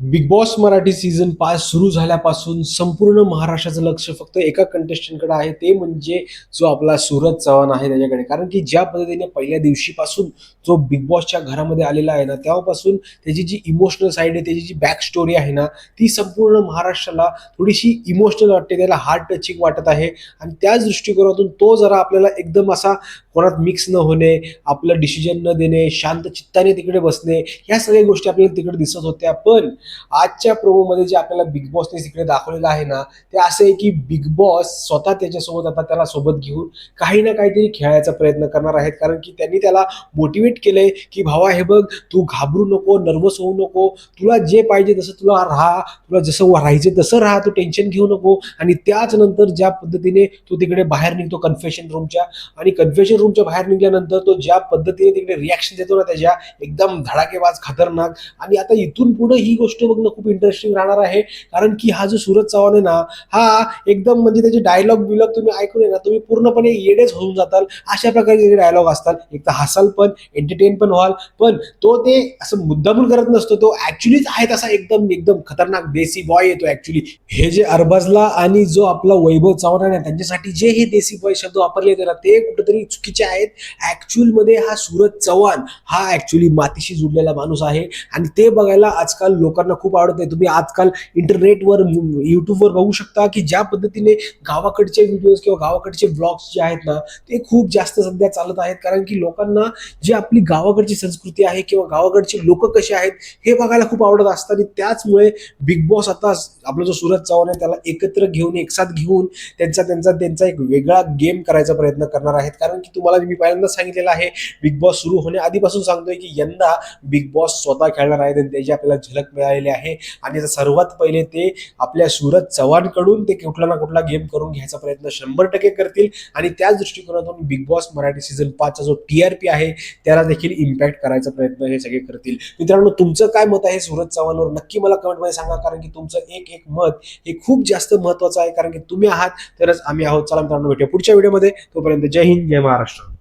Big Boss Marathi season पाच सुरू झाल्यापासून संपूर्ण महाराष्ट्राचं लक्ष फक्त एका कंटेस्टंटकडे आहे. ते म्हणजे जो आपला सूरज चव्हाण आहे त्याच्याकडे. कारण की ज्या पद्धतीने पहिल्या दिवशीपासून जो बिग बॉसच्या घरामध्ये आलेला आहे ना तेव्हापासून त्याची जी इमोशनल साईड आहे त्याची जी बॅक स्टोरी आहे ना ती संपूर्ण महाराष्ट्राला थोडीशी इमोशनल वाटते त्याला हार्ट टचिंग वाटत आहे. आणि त्याच दृष्टिकोनातून तो जरा आपल्याला एकदम असा कोणात मिक्स न होणे आपलं डिसिजन न देणे शांत चित्ताने तिकडे बसणे ह्या सगळ्या गोष्टी आपल्याला तिकडे दिसत होत्या. पण आजच्या प्रोमोमध्ये जे आपल्याला बिग बॉसने तिकडे दाखवलेलं आहे ना ते असं आहे की बिग बॉस स्वतः त्याच्यासोबत आता त्याला सोबत घेऊन काही ना काहीतरी खेळायचा प्रयत्न करणार आहेत. कारण की त्यांनी त्याला मोटिवेट केलंय की भावा हे बघ तू घाबरू नको नर्वस होऊ नको. तुला जे पाहिजे तसं तुला राहा. तुला जसं राहायचं तसं राहा. तू टेन्शन घेऊ नको. आणि त्याच नंतर ज्या पद्धतीने तू तिकडे बाहेर निघतो कन्फेशन रूमच्या आणि कन्फेशन रूमच्या बाहेर निघल्यानंतर तो ज्या पद्धतीने तिकडे रिॲक्शन देतो ना त्याच्या एकदम धडाकेबाज खतरनाक. आणि आता इथून पुढे ही गोष्ट बघणं खूप इंटरेस्टिंग राहणार आहे. कारण की हा जो सूरज चव्हाण आहे ना हा एकदम म्हणजे त्याचे डायलॉग बिलॉग तुम्ही ऐकून आहे ना तुम्ही पूर्णपणे येडेच होऊन जाताल. अशा प्रकारचे डायलॉग असतात. एक तर हसाल पण एंटरटेन पण व्हाल. पण तो ते असं मुद्दामून करत नसतो. तो ऍक्च्युलीच आहे तसा एकदम एकदम खतरनाक देसी बॉय येतो ऍक्च्युली हे जे अरबाजला आणि जो आपला वैभव चव्हाण आहे त्यांच्यासाठी जे हे देसी बॉय शब्द वापरले येते ते कुठेतरी चुकीचे आहेत. ऍक्च्युअलमध्ये हा सूरज चव्हाण हा ऍक्च्युली मातीशी जुडलेला माणूस आहे. आणि ते बघायला आजकाल लोकांना खूप आवडत आहे तुम्ही आजकाल इंटरनेटवर युट्यूबवर बघू शकता की ज्या पद्धतीने गावाकडचे व्हिडिओज किंवा गावाकडचे ब्लॉग्स जे आहेत ना ते खूप जास्त सध्या चालत आहेत. कारण की लोकांना जी आपली गावाकडची संस्कृती आहे किंवा गावाकडचे लोक कसे आहेत हे बघायला खूप आवडत असतात आणि त्याचमुळे बिग बॉस आता आपला जो सुरज चव्हाण आहे त्याला एकत्र घेऊन एकसाथ घेऊन त्यांचा त्यांचा त्यांचा एक वेगळा गेम करायचा प्रयत्न करणार आहेत. कारण की तुम्हाला मी पहिल्यांदा सांगितलेलं आहे बिग बॉस सुरू होण्याआधीपासून सांगतोय की यंदा बिग बॉस स्वतः खेळणार आहेत आणि त्याची आपल्याला झलक मिळाली मिळालेली आहे. आणि सर्वात पहिले ते आपल्या सूरज चव्हाणकडून ते कुठला ना कुठला गेम करून घ्यायचा प्रयत्न शंभर टक्के करतील. आणि त्याच दृष्टिकोनातून बिग बॉस मराठी सीझन पाचचा जो टी आर पी आहे त्याला देखील इम्पॅक्ट करायचा प्रयत्न हे सगळे करतील. मित्रांनो तुमचं काय मत आहे सूरज चव्हाणवर? नक्की मला कमेंटमध्ये सांगा कारण की तुमचं एक एक मत हे खूप जास्त महत्वाचं आहे कारण की तुम्ही आहात तरच आम्ही आहोत. चला मित्रांनो भेटूया पुढच्या व्हिडिओमध्ये तोपर्यंत जय हिंद जय महाराष्ट्र.